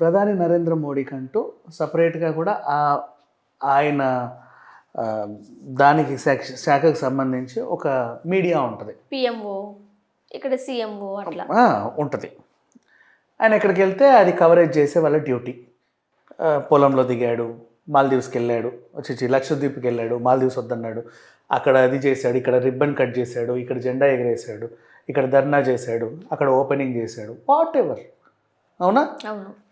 ప్రధాని నరేంద్ర మోడీకంటూ సపరేట్గా కూడా ఆ ఆయన దానికి శాఖ శాఖకు సంబంధించి ఒక మీడియా ఉంటుంది. పిఎంఓ ఇక్కడ సిఎంఓ అట్లా. ఉంటుంది. ఆయన ఎక్కడికి వెళ్తే అది కవరేజ్ చేసే వాళ్ళ డ్యూటీ. పొలంలో దిగాడు మాల్దీవ్స్కి వెళ్ళాడు వచ్చి లక్షద్వీప్కి వెళ్ళాడు మాల్దీవ్స్ వద్దన్నాడు. అక్కడ అది చేశాడు ఇక్కడ రిబ్బన్ కట్ చేశాడు ఇక్కడ జెండా ఎగరేసాడు ఇక్కడ ధర్నా చేశాడు అక్కడ ఓపెనింగ్ చేశాడు వాట్ ఎవర్ అవునా?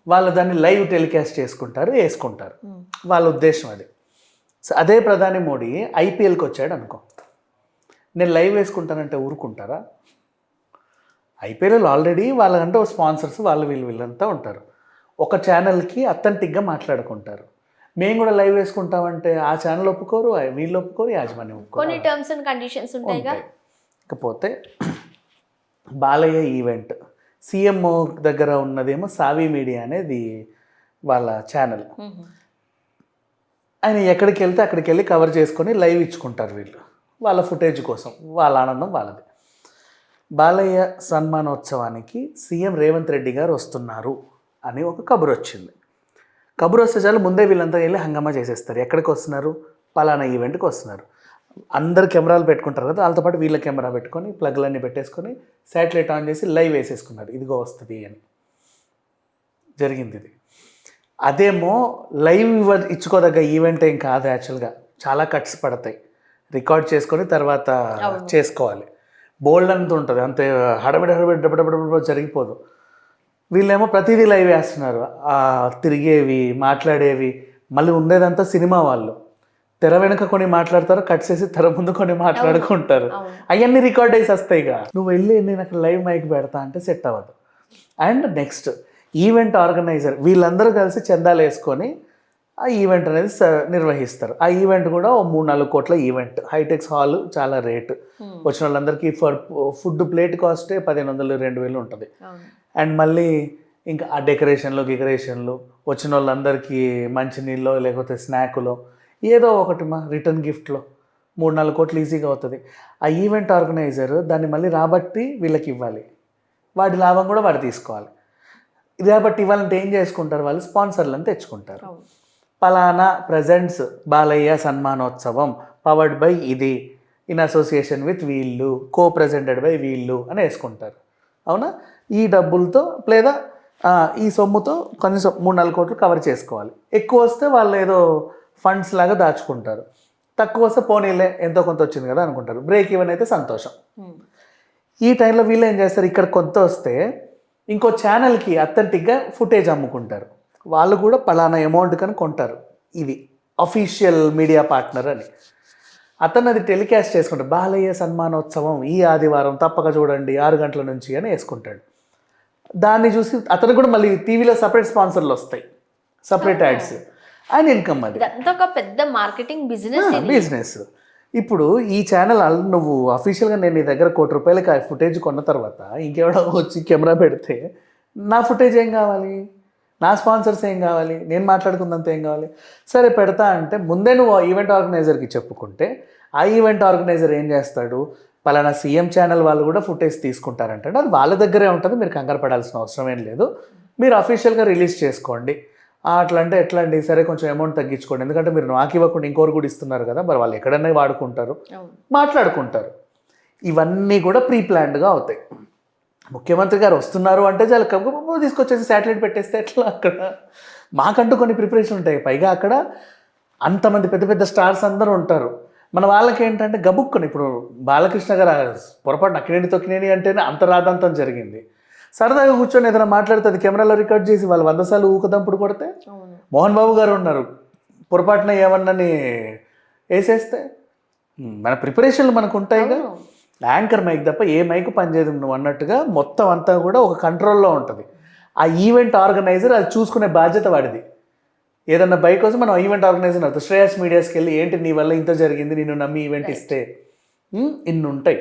వాళ్ళు దాన్ని లైవ్ టెలికాస్ట్ చేసుకుంటారు వేసుకుంటారు. వాళ్ళ ఉద్దేశం అది. సో అదే ప్రధాని మోడీ ఐపీఎల్కి వచ్చాడు అనుకో. నేను లైవ్ వేసుకుంటానంటే ఊరుకుంటారా? ఐపీఎల్ ఆల్రెడీ వాళ్ళకంటే స్పాన్సర్స్ వాళ్ళు వీళ్ళు వీళ్ళంతా ఉంటారు. ఒక ఛానల్కి అథెంటిక్గా మాట్లాడుకుంటారు. మేము కూడా లైవ్ వేసుకుంటామంటే ఆ ఛానల్ ఒప్పుకోరు వీళ్ళు ఒప్పుకోరు యాజమాన్యం ఒప్పుకోరు. కొన్ని టర్మ్స్ అండ్ కండిషన్స్ ఉంటాయి. ఇకపోతే బాలయ్య ఈవెంట్ సిఎంఓ దగ్గర ఉన్నదేమో సావి మీడియా అనేది వాళ్ళ ఛానల్. ఆయన ఎక్కడికి వెళ్తే అక్కడికి వెళ్ళి కవర్ చేసుకొని లైవ్ ఇచ్చుకుంటారు వీళ్ళు. వాళ్ళ ఫుటేజ్ కోసం వాళ్ళ ఆనందం వాళ్ళది. బాలయ్య సన్మానోత్సవానికి సీఎం రేవంత్ రెడ్డి గారు వస్తున్నారు అని ఒక కబురు వచ్చింది. కబురు వస్తే చాలు ముందే వీళ్ళంతా వెళ్ళి హంగామా చేసేస్తారు. ఎక్కడికి వస్తున్నారు? పలానా ఈవెంట్కి వస్తున్నారు. అందరు కెమెరాలు పెట్టుకుంటారు కదా వాళ్ళతో పాటు వీళ్ళ కెమెరా పెట్టుకొని ప్లగ్లన్నీ పెట్టేసుకొని శాటిలైట్ ఆన్ చేసి లైవ్ వేసేసుకున్నారు. ఇదిగో వస్తుంది అని. జరిగింది ఇది. అదేమో లైవ్ ఇవ్వ ఇచ్చుకోదగ్గ ఈవెంట్ ఏం కాదు యాక్చువల్గా చాలా కట్స్ పడతాయి. రికార్డ్ చేసుకొని తర్వాత. చేసుకోవాలి. బోల్డ్ అంత ఉంటుంది. అంతే హడబడి హడబడి డబడబడ జరిగిపోదు. వీళ్ళేమో ప్రతిదీ లైవ్ వేస్తున్నారు. తిరిగేవి మాట్లాడేవి మళ్ళీ ఉండేదంతా సినిమా వాళ్ళు. తెర వెనుక కొన్ని మాట్లాడతారు కట్ చేసి తెర ముందు కొన్ని మాట్లాడుకుంటారు. అవును. అవన్నీ రికార్డ్ అయ్యి వస్తాయిగా నువ్వు వెళ్ళి నేను అక్కడ లైవ్ మైక్ పెడతా అంటే సెట్ అవ్వదు. అండ్ నెక్స్ట్ ఈవెంట్ ఆర్గనైజర్ వీళ్ళందరూ కలిసి చందాలు వేసుకొని ఆ ఈవెంట్ అనేది నిర్వహిస్తారు. ఆ ఈవెంట్ కూడా ఓ మూడు నాలుగు కోట్ల ఈవెంట్ హైటెక్స్ హాల్ చాలా రేటు. వచ్చిన వాళ్ళందరికీ ఫర్ ఫుడ్ ప్లేట్ కాస్టే పదిహేను వందలు రెండు వేలు ఉంటుంది. అండ్ మళ్ళీ ఇంకా ఆ డెకరేషన్లు గికరేషన్లు వచ్చిన వాళ్ళందరికీ మంచినీళ్ళు లేకపోతే స్నాకులో ఏదో ఒకటి మా రిటర్న్ గిఫ్ట్లో. మూడు నాలుగు కోట్లు ఈజీగా అవుతుంది. ఆ ఈవెంట్ ఆర్గనైజర్ దాన్ని మళ్ళీ రాబట్టి వీళ్ళకి ఇవ్వాలి. వాడి లాభం కూడా వాడు తీసుకోవాలి. రాబట్టి ఇవ్వాలంటే ఏం చేసుకుంటారు వాళ్ళు? స్పాన్సర్లను తెచ్చుకుంటారు. పలానా ప్రజెంట్స్ బాలయ్య సన్మానోత్సవం పవర్డ్ బై ఇది ఇన్ అసోసియేషన్ విత్ వీళ్ళు కో ప్రెజెంటెడ్ బై వీళ్ళు అని వేసుకుంటారు. అవునా? ఈ డబ్బులతో లేదా ఈ సొమ్ముతో కనీసం మూడు నాలుగు కోట్లు కవర్ చేసుకోవాలి. ఎక్కువ వస్తే వాళ్ళు ఏదో ఫండ్స్ లాగా దాచుకుంటారు. తక్కువ వస్తే పోనీలే ఎంతో కొంత వచ్చింది కదా అనుకుంటారు. బ్రేక్ ఈవెన్ అయితే సంతోషం. ఉమ్. ఈ టైంలో వీళ్ళు ఏం చేస్తారు? ఇక్కడ కొంత వస్తే ఇంకో ఛానల్కి అథెంటిక్గా ఫుటేజ్ అమ్ముకుంటారు. వాళ్ళు కూడా పలానా అమౌంట్ కని కొంటారు. ఇది అఫీషియల్ మీడియా పార్ట్నర్ అని. అతను అది టెలికాస్ట్ చేసుకుంటాడు. బాలయ్య సన్మానోత్సవం ఈ ఆదివారం తప్పక చూడండి ఆరు గంటల నుంచి అని వేసుకుంటాడు. దాన్ని చూసి అతను కూడా మళ్ళీ టీవీలో సపరేట్ స్పాన్సర్లు వస్తాయి. సపరేట్ యాడ్స్ ఆయన ఇన్కమ్ అది. ఇదంతా ఒక పెద్ద మార్కెటింగ్ బిజినెస్ బిజినెస్. ఇప్పుడు ఈ ఛానల్ అల్- నువ్వు అఫీషియల్గా నేను నీ దగ్గర కోటి రూపాయలకి ఆ ఫుటేజ్ కొన్న తర్వాత ఇంకెవడో వచ్చి కెమెరా పెడితే నా ఫుటేజ్ ఏం కావాలి? నా స్పాన్సర్స్ ఏం కావాలి? నేను మాట్లాడుకున్నంత ఏం కావాలి? సరే పెడతా అంటే ముందే నువ్వు ఆ ఈవెంట్ ఆర్గనైజర్కి చెప్పుకుంటే ఆ ఈవెంట్ ఆర్గనైజర్ ఏం చేస్తాడు? పలానా సీఎం ఛానల్ వాళ్ళు కూడా ఫుటేజ్ తీసుకుంటారంటే అది వాళ్ళ దగ్గరే ఉంటుంది మీరు కంగారు పడాల్సిన అవసరం ఏం లేదు. మీరు అఫీషియల్గా రిలీజ్ చేసుకోండి. అట్లా అంటే ఎట్లా అండి సరే కొంచెం అమౌంట్ తగ్గించుకోండి. ఎందుకంటే మీరు నాకు ఇవ్వకుండా ఇంకోరు కూడా ఇస్తున్నారు కదా మరి వాళ్ళు ఎక్కడన్నా వాడుకుంటారు మాట్లాడుకుంటారు. ఇవన్నీ కూడా ప్రీ ప్లాన్డ్గా అవుతాయి. ముఖ్యమంత్రి గారు వస్తున్నారు అంటే చాలా తీసుకొచ్చేసి శాటిలైట్ పెట్టేస్తే ఎట్లా అక్కడ? మాకంటూ కొన్ని ప్రిపరేషన్ ఉంటాయి. పైగా అక్కడ అంతమంది పెద్ద పెద్ద స్టార్స్ అందరూ ఉంటారు. మన వాళ్ళకి ఏంటంటే గబుక్కుని ఇప్పుడు బాలకృష్ణ గారు పొరపాటు నక్కినేని తొక్కినేని అంటేనే అంత రాదంతం జరిగింది. సరదాగా కూర్చొని ఏదైనా మాట్లాడితే అది కెమెరాలో రికార్డ్ చేసి వాళ్ళు వంద సార్లు ఊకదంపుడు కొడితే మోహన్ బాబు గారు ఉన్నారు. పొరపాటున ఏమన్నని వేసేస్తే మన ప్రిపరేషన్లు మనకు ఉంటాయిగా. యాంకర్ మైక్ తప్ప ఏ మైక్ పనిచేయదు నువ్వు అన్నట్టుగా మొత్తం అంతా కూడా ఒక కంట్రోల్లో ఉంటుంది. ఆ ఈవెంట్ ఆర్గనైజర్ అది చూసుకునే బాధ్యత వాడిది. ఏదన్నా బైక్ కోసం మనం ఈవెంట్ ఆర్గనైజర్ అవుతుంది శ్రేయస్ మీడియాస్కి వెళ్ళి ఏంటి నీ వల్ల ఇంత జరిగింది? నేను నమ్మి ఈవెంట్ ఇస్తే. ఇన్ని ఉంటాయి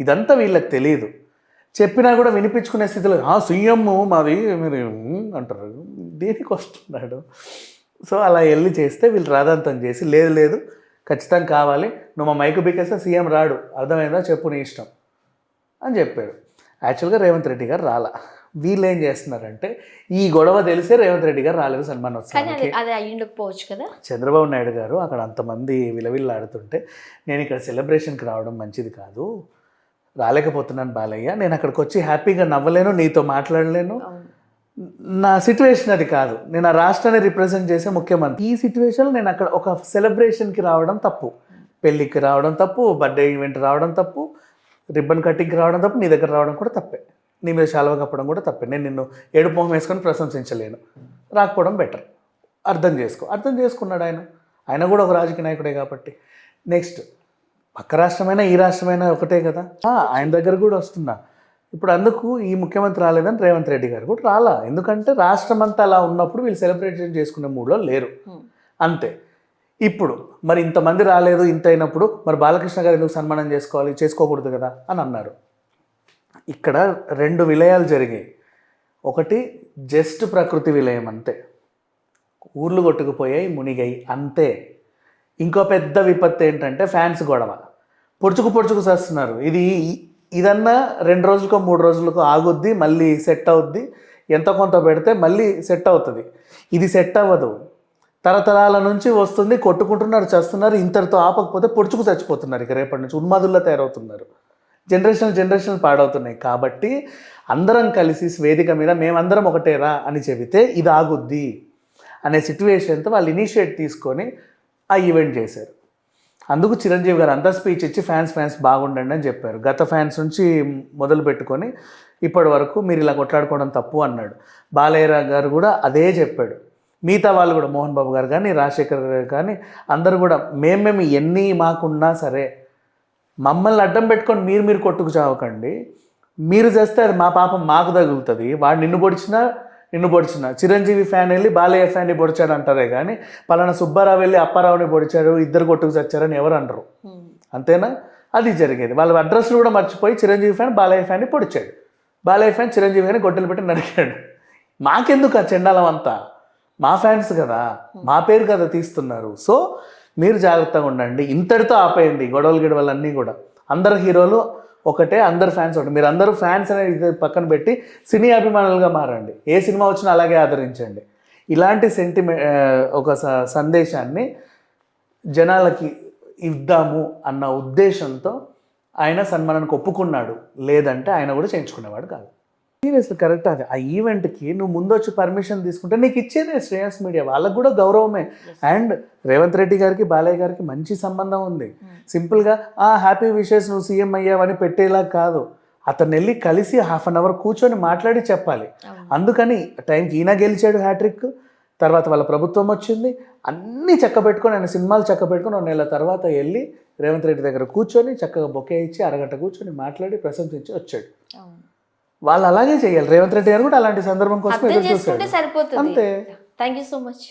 ఇదంతా వీళ్ళకి తెలియదు. చెప్పినా కూడా వినిపించుకునే స్థితిలో ఆ సీఎం మాది మీరు అంటారు. దేనికి వస్తున్నాడు? సో అలా వెళ్ళి చేస్తే వీళ్ళు రాదంతం చేసి లేదు లేదు ఖచ్చితంగా కావాలి నువ్వు మా మైకు బిక్కేస్తే సీఎం రాడు అర్థమైందా? చెప్పు నీ ఇష్టం అని చెప్పారు. యాక్చువల్గా రేవంత్ రెడ్డి గారు రాలా. వీళ్ళు ఏం చేస్తున్నారంటే ఈ గొడవ తెలిసే రేవంత్ రెడ్డి గారు రాలేదు సన్మాన్ అయ్యుండకపోవచ్చు కదా? చంద్రబాబు నాయుడు గారు అక్కడ అంతమంది విలవిల్లాడుతుంటే నేను ఇక్కడ సెలబ్రేషన్కి రావడం మంచిది కాదు రాలేకపోతున్నాను బాలయ్య. నేను అక్కడికి వచ్చి హ్యాపీగా నవ్వలేను నీతో మాట్లాడలేను. నా సిచ్యువేషన్ అది కాదు. నేను ఆ రాష్ట్రాన్ని రిప్రజెంట్ చేసే ముఖ్యమంత్రి. ఈ సిచ్యువేషన్లో నేను అక్కడ ఒక సెలబ్రేషన్కి రావడం తప్పు. పెళ్ళికి రావడం తప్పు బర్త్డే ఈవెంట్ రావడం తప్పు రిబ్బన్ కటింగ్కి రావడం తప్పు నీ దగ్గర రావడం కూడా తప్పే. నీ మీద శాలువ కప్పడం కూడా తప్పే. నేను నిన్ను ఏడుపు మొహం వేసుకొని ప్రశంసించలేను. రాకపోవడం బెటర్ అర్థం చేసుకో. అర్థం చేసుకున్నాడు ఆయన. ఆయన కూడా ఒక రాజకీయ నాయకుడే కాబట్టి. నెక్స్ట్ పక్క రాష్ట్రమైనా ఈ రాష్ట్రమైనా ఒకటే కదా? ఆయన దగ్గర కూడా వస్తున్నా ఇప్పుడు అందుకు ఈ ముఖ్యమంత్రి రాలేదని రేవంత్ రెడ్డి గారు కూడా రాలా. ఎందుకంటే రాష్ట్రం అంతా అలా ఉన్నప్పుడు వీళ్ళు సెలబ్రేషన్ చేసుకునే మూడ్లో లేరు. అంతే. ఇప్పుడు మరి ఇంతమంది రాలేదు ఇంత అయినప్పుడు మరి బాలకృష్ణ గారు ఎందుకు సన్మానం చేసుకోవాలి చేసుకోకూడదు కదా? అని అన్నారు. ఇక్కడ రెండు విలయాలు జరిగాయి. ఒకటి జస్ట్ ప్రకృతి విలయం అంతే. ఊర్లు కొట్టుకుపోయాయి మునిగాయి అంతే. ఇంకో పెద్ద విపత్తు ఏంటంటే ఫ్యాన్స్ గొడవ. పొడుచుకు పొడుచుకు చేస్తున్నారు ఇది ఇదన్నా రెండు రోజులకో మూడు రోజులకో ఆగుద్ది మళ్ళీ సెట్ అవుద్ది. ఎంత కొంత పెడితే మళ్ళీ సెట్ అవుతుంది. ఇది సెట్ అవ్వదు. తరతరాల నుంచి వస్తుంది కొట్టుకుంటున్నారు చేస్తున్నారు ఇంతటితో ఆపకపోతే పొడుచుకు చచ్చిపోతున్నారు. ఇక రేపటి నుంచి ఉన్మాదుల్లో తయారవుతున్నారు. జనరేషన్ జనరేషన్ పాడవుతున్నాయి. కాబట్టి అందరం కలిసి వేదిక మీద మేమందరం ఒకటేరా అని చెబితే ఇది ఆగుద్ది అనే సిట్యువేషన్తో వాళ్ళు ఇనిషియేట్ తీసుకొని ఆ ఈవెంట్ చేశారు. అందుకు చిరంజీవి గారు అంతా స్పీచ్ ఇచ్చి ఫ్యాన్స్ ఫ్యాన్స్ బాగుండండి అని చెప్పారు. గత ఫ్యాన్స్ నుంచి మొదలు పెట్టుకొని ఇప్పటి వరకు మీరు ఇలా కొట్లాడుకోవడం తప్పు అన్నాడు. బాలయ్య గారు కూడా అదే చెప్పాడు. మిగతా వాళ్ళు కూడా మోహన్ బాబు గారు కానీ రాజశేఖర్ గారు కానీ అందరూ కూడా మేమేమి మేము ఎన్ని మాకున్నా సరే మమ్మల్ని అడ్డం పెట్టుకొని మీరు మీరు కొట్టుకు చావకండి. మీరు చేస్తే అది మా పాపం మాకు తగులుతుంది. వాడు నిన్ను పొడిచినా నిన్ను పొడిచిన. చిరంజీవి ఫ్యాన్ వెళ్ళి బాలయ్య ఫ్యాన్ని పొడిచాడు అంటారే కానీ పలానా సుబ్బారావు వెళ్ళి అప్పారావుని పొడిచాడు ఇద్దరు కొట్టుకు చచ్చారని ఎవరు అనరు. అంతేనా? అది జరిగేది. వాళ్ళ అడ్రస్ కూడా మర్చిపోయి చిరంజీవి ఫ్యాన్ బాలయ్య ఫ్యాన్ని పొడిచాడు. బాలయ్య ఫ్యాన్ చిరంజీవి ఫ్యాన్ గొడ్డలు పెట్టి నడిచాడు మాకెందుకు ఆ చెండాలం అంతా? మా ఫ్యాన్స్ కదా మా పేరు కదా తీస్తున్నారు. సో మీరు జాగ్రత్తగా ఉండండి. ఇంతటితో ఆపేయండి గొడవలు గిడవలు అన్నీ కూడా. అందరు హీరోలు ఒకటే అందరు ఫ్యాన్స్ ఒకటి. మీరు అందరూ ఫ్యాన్స్ అనేది పక్కన పెట్టి సినీ అభిమానులుగా మారండి. ఏ సినిమా వచ్చినా అలాగే ఆదరించండి. ఇలాంటి సెంటిమె ఒక స- సందేశాన్ని జనాలకి ఇద్దాము అన్న ఉద్దేశంతో ఆయన సన్మానానికి ఒప్పుకున్నాడు. లేదంటే ఆయన కూడా చేయించుకునేవాడు కాదు. సీరియస్లీ కరెక్ట్ అది ఆ ఈవెంట్కి నువ్వు ముందు వచ్చి పర్మిషన్ తీసుకుంటే నీకు ఇచ్చేదే శ్రేయస్ మీడియా. వాళ్ళకు కూడా గౌరవమే. అండ్ రేవంత్ రెడ్డి గారికి బాలయ్య గారికి మంచి సంబంధం ఉంది. సింపుల్గా ఆ హ్యాపీ విషెస్ నువ్వు సీఎం అయ్యావని పెట్టేలా కాదు. అతను వెళ్ళి కలిసి హాఫ్ అన్ అవర్ కూర్చొని మాట్లాడి చెప్పాలి. అందుకని టైంకి ఈయన గెలిచాడు హ్యాట్రిక్ తర్వాత వాళ్ళ ప్రభుత్వం వచ్చింది. అన్నీ చక్క పెట్టుకొని ఆయన సినిమాలు చక్క పెట్టుకొని ఒక నెల తర్వాత వెళ్ళి రేవంత్ రెడ్డి దగ్గర కూర్చొని చక్కగా బొకే ఇచ్చి అరగంట కూర్చొని మాట్లాడి ప్రశంసించి వచ్చాడు. వాళ్ళు అలాగే చేయాలి. రేవంత్ రెడ్డి గారు కూడా అలాంటి సందర్భం కోసం అంతే. Thank you so much